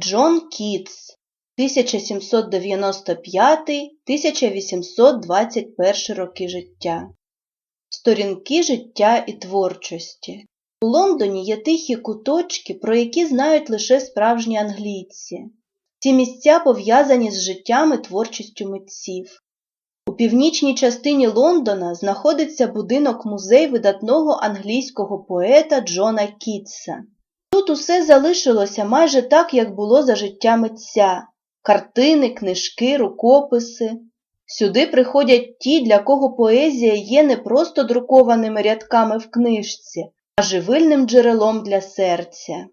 Джон Кітс 1795-1821 роки життя. Сторінки життя і творчості. У Лондоні є тихі куточки, про які знають лише справжні англійці. Ці місця пов'язані з життям і творчістю митців. У північній частині Лондона знаходиться будинок-музей видатного англійського поета Джона Кітса. Тут усе залишилося майже так, як було за життя митця картини, книжки, рукописи. Сюди приходять ті, для кого поезія є не просто друкованими рядками в книжці, а живильним джерелом для серця.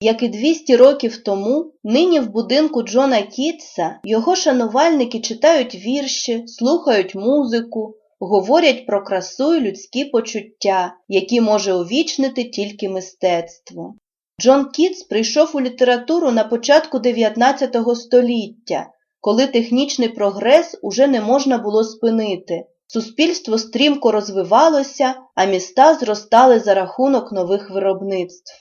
Як і 200 років тому, нині в будинку Джона Кітса його шанувальники читають вірші, слухають музику, говорять про красу і людські почуття, які може увічнити тільки мистецтво. Джон Кітс прийшов у літературу на початку 19 століття, коли технічний прогрес уже не можна було спинити. Суспільство стрімко розвивалося, а міста зростали за рахунок нових виробництв.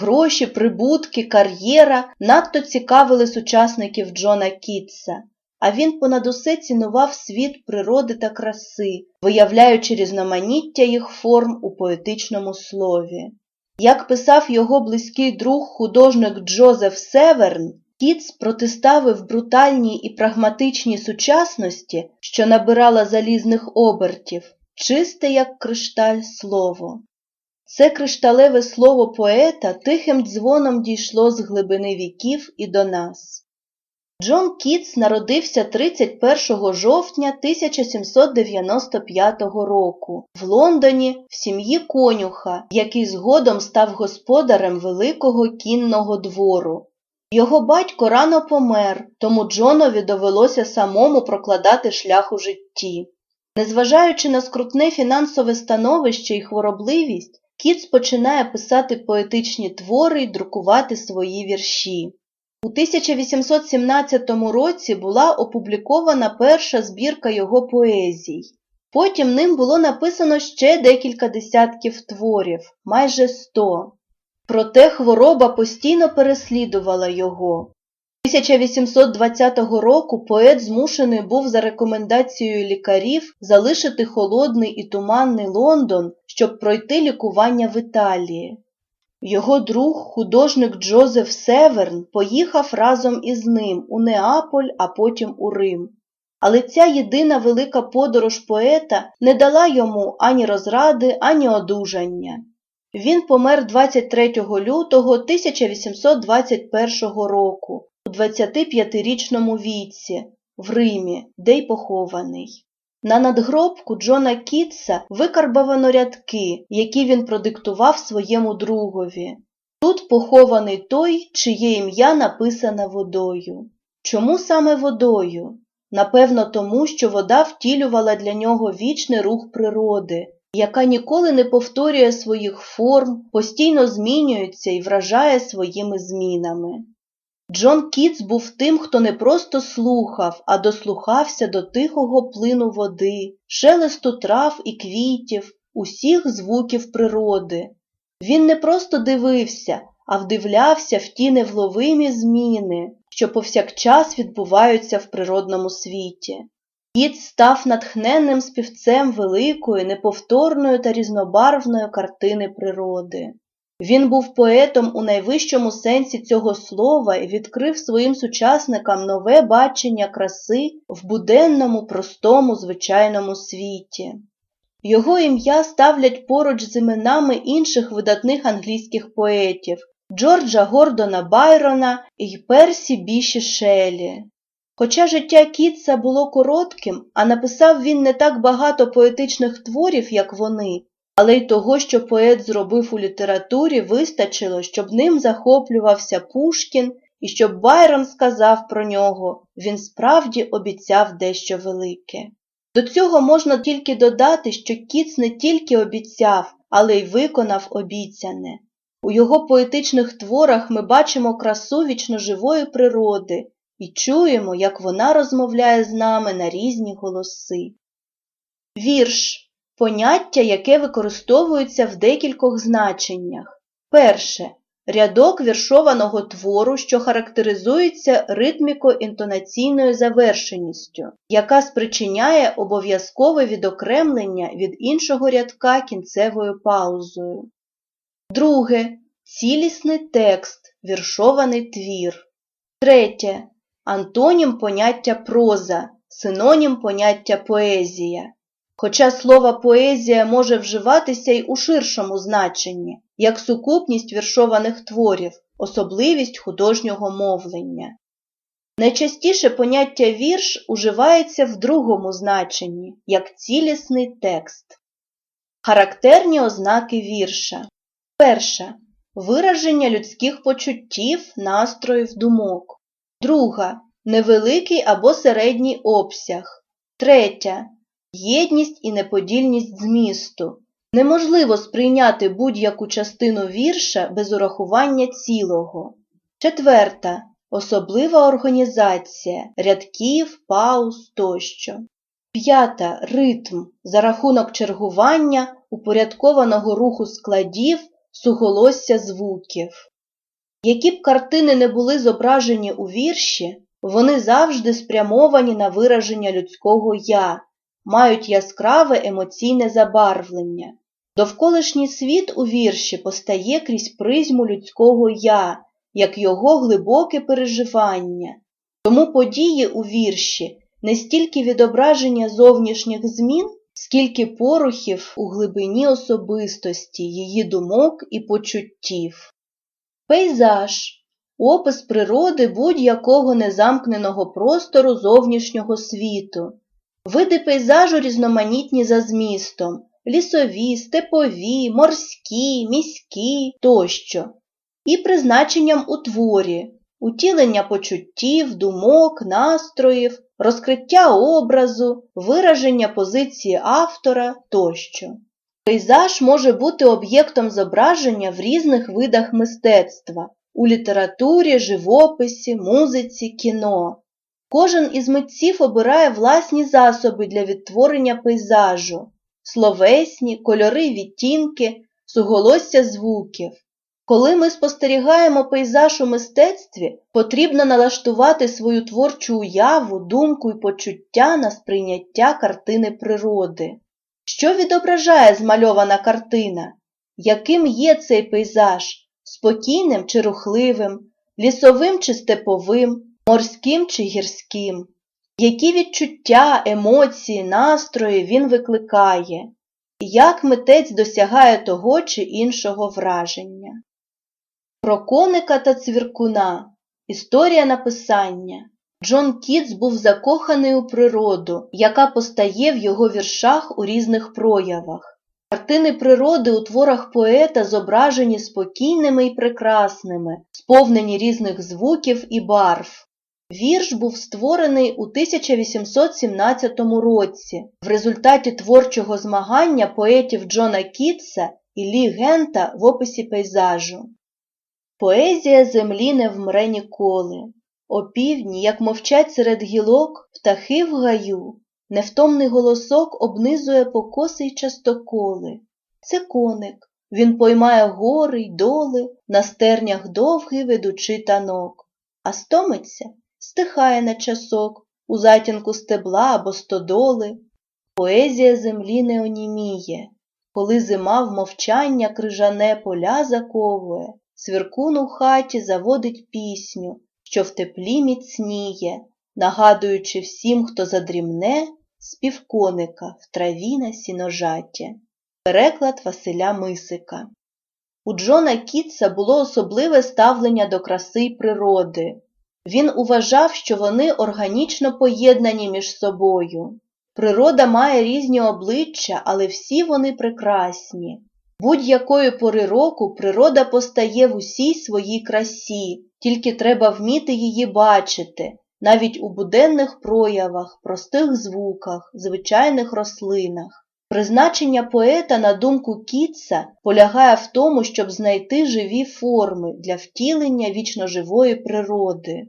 Гроші, прибутки, кар'єра надто цікавили сучасників Джона Кітса, а він понад усе цінував світ природи та краси, виявляючи різноманіття їх форм у поетичному слові. Як писав його близький друг художник Джозеф Северн, Кітс протиставив брутальній і прагматичній сучасності, що набирала залізних обертів, чисте, як кришталь, слово. Це кришталеве слово поета тихим дзвоном дійшло з глибини віків і до нас. Джон Кітс народився 31 жовтня 1795 року в Лондоні в сім'ї конюха, який згодом став господарем великого кінного двору. Його батько рано помер, тому Джонові довелося самому прокладати шлях у житті. Незважаючи на скрутне фінансове становище і хворобливість, Кітс починає писати поетичні твори й друкувати свої вірші. У 1817 році була опублікована перша збірка його поезій. Потім ним було написано ще декілька десятків творів, майже сто. Проте хвороба постійно переслідувала його. 1820 року поет змушений був за рекомендацією лікарів залишити холодний і туманний Лондон, щоб пройти лікування в Італії. Його друг, художник Джозеф Северн, поїхав разом із ним у Неаполь, а потім у Рим. Але ця єдина велика подорож поета не дала йому ані розради, ані одужання. Він помер 23 лютого 1821 року у 25-річному віці в Римі, де й похований. На надгробку Джона Кітса викарбовано рядки, які він продиктував своєму другові. Тут похований той, чиє ім'я написане водою. Чому саме водою? Напевно, тому, що вода втілювала для нього вічний рух природи, яка ніколи не повторює своїх форм, постійно змінюється і вражає своїми змінами. Джон Кітс був тим, хто не просто слухав, а дослухався до тихого плину води, шелесту трав і квітів, усіх звуків природи. Він не просто дивився, а вдивлявся в ті невловимі зміни, що повсякчас відбуваються в природному світі. Кіт став натхненним співцем великої, неповторної та різнобарвної картини природи. Він був поетом у найвищому сенсі цього слова і відкрив своїм сучасникам нове бачення краси в буденному, простому, звичайному світі. Його ім'я ставлять поруч з іменами інших видатних англійських поетів Джорджа Гордона Байрона і Персі Біші Шелі. Хоча життя Кітса було коротким, а написав він не так багато поетичних творів, як вони, але й того, що поет зробив у літературі, вистачило, щоб ним захоплювався Пушкін і щоб Байрон сказав про нього він справді обіцяв дещо велике. До цього можна тільки додати, що Кіц не тільки обіцяв, але й виконав обіцяне. У його поетичних творах ми бачимо красу вічноживої природи і чуємо, як вона розмовляє з нами на різні голоси. Вірш поняття, яке використовується в декількох значеннях. Перше рядок віршованого твору, що характеризується ритміко-інтонаційною завершеністю, яка спричиняє обов'язкове відокремлення від іншого рядка кінцевою паузою. Друге. Цілісний текст, віршований твір. Третє. Антонім поняття проза, синонім поняття поезія. Хоча слово поезія може вживатися й у ширшому значенні, як сукупність віршованих творів, особливість художнього мовлення. Найчастіше поняття вірш уживається в другому значенні, як цілісний текст. Характерні ознаки вірша. Перша. Вираження людських почуттів, настроїв, думок. Друга. Невеликий або середній обсяг. Третя. Єдність і неподільність змісту. Неможливо сприйняти будь-яку частину вірша без урахування цілого. Четверта. Особлива організація рядків, пауз тощо. П'ята. Ритм за рахунок чергування, упорядкованого руху складів, суголосся звуків. Які б картини не були зображені у вірші, вони завжди спрямовані на вираження людського я, мають яскраве емоційне забарвлення. Довколишній світ у вірші постає крізь призму людського я, як його глибоке переживання. Тому події у вірші не стільки відображення зовнішніх змін, скільки порухів у глибині особистості, її думок і почуттів. Пейзаж опис природи будь-якого незамкненого простору зовнішнього світу. Види пейзажу різноманітні за змістом лісові, степові, морські, міські тощо, і призначенням у творі, утілення почуттів, думок, настроїв, розкриття образу, вираження позиції автора тощо. Пейзаж може бути об'єктом зображення в різних видах мистецтва у літературі, живописі, музиці, кіно. Кожен із митців обирає власні засоби для відтворення пейзажу, словесні, кольори, відтінки, суголосся звуків. Коли ми спостерігаємо пейзаж у мистецтві, потрібно налаштувати свою творчу уяву, думку і почуття на сприйняття картини природи. Що відображає змальована картина? Яким є цей пейзаж? Спокійним чи рухливим, лісовим чи степовим, морським чи гірським? Які відчуття, емоції, настрої він викликає? Як митець досягає того чи іншого враження? Про коника та цвіркуна. Історія написання. Джон Кітс був закоханий у природу, яка постає в його віршах у різних проявах. Картини природи у творах поета зображені спокійними і прекрасними, сповнені різних звуків і барв. Вірш був створений у 1817 році в результаті творчого змагання поетів Джона Кітса і Лі Гента в описі пейзажу. Поезія землі не вмре ніколи. Опівдні, як мовчать серед гілок, птахи в гаю, невтомний голосок обнизує покоси й частоколи. Це коник, він поймає гори й доли, на стернях довгий ведучи танок, а стомиться, стихає на часок, у затінку стебла або стодоли. Поезія землі не оніміє, коли зима в мовчання крижане поля заковує, свіркун у хаті заводить пісню, що в теплі міцніє, нагадуючи всім, хто задрімне, спів коника в траві на сіножаті. Переклад Василя Мисика У Джона Кітса було особливе ставлення до краси й природи. Він уважав, що вони органічно поєднані між собою. Природа має різні обличчя, але всі вони прекрасні. Будь-якої пори року природа постає в усій своїй красі, тільки треба вміти її бачити, навіть у буденних проявах, простих звуках, звичайних рослинах. Призначення поета, на думку Кітса, полягає в тому, щоб знайти живі форми для втілення вічноживої природи.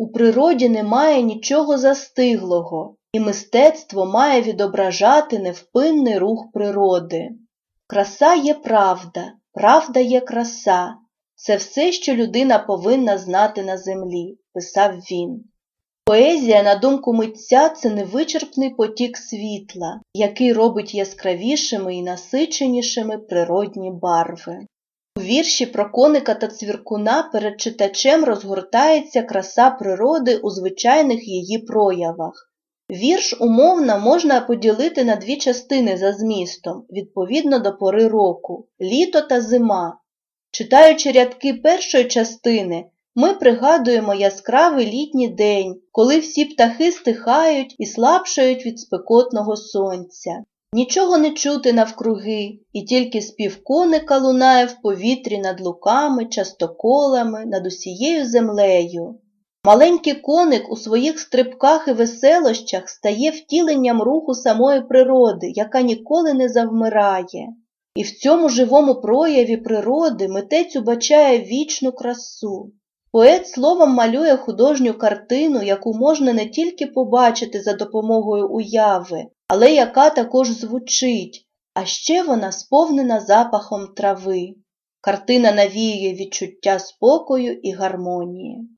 У природі немає нічого застиглого, і мистецтво має відображати невпинний рух природи. Краса є правда, правда є краса. це все, що людина повинна знати на землі, писав він. Поезія, на думку митця, це невичерпний потік світла, який робить яскравішими і насиченішими природні барви. У вірші про коника та цвіркуна перед читачем розгортається краса природи у звичайних її проявах. Вірш умовно можна поділити на дві частини за змістом, відповідно до пори року літо та зима. Читаючи рядки першої частини, ми пригадуємо яскравий літній день, коли всі птахи стихають і слабшають від спекотного сонця. Нічого не чути навкруги, і тільки спів коника лунає в повітрі над луками, частоколами, над усією землею. Маленький коник у своїх стрибках і веселощах стає втіленням руху самої природи, яка ніколи не завмирає. І в цьому живому прояві природи митець убачає вічну красу. Поет словом малює художню картину, яку можна не тільки побачити за допомогою уяви, але яка також звучить, а ще вона сповнена запахом трави. Картина навіює відчуття спокою і гармонії.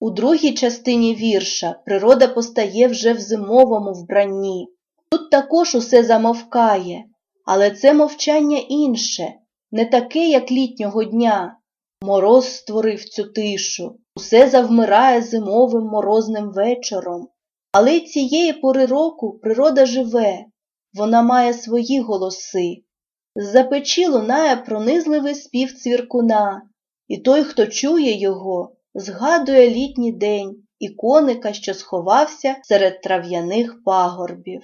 У другій частині вірша природа постає вже в зимовому вбранні. Тут також усе замовкає, але це мовчання інше, не таке, як літнього дня. Мороз створив цю тишу, усе завмирає зимовим морозним вечором. Але цієї пори року природа живе, вона має свої голоси. З-за лунає пронизливий спів цвіркуна, і той, хто чує його, згадує літній день і коника, що сховався серед трав'яних пагорбів.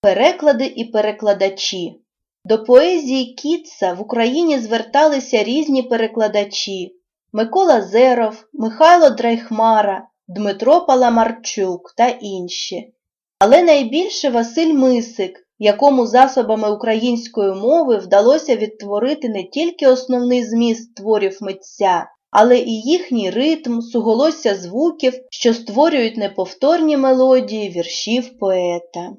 Переклади і перекладачі До поезії Кітса в Україні зверталися різні перекладачі Микола Зеров, Михайло Драйхмара, Дмитро Паламарчук та інші. Але найбільше Василь Мисик, якому засобами української мови вдалося відтворити не тільки основний зміст творів митця, але і їхній ритм, суголосся звуків, що створюють неповторні мелодії віршів поета.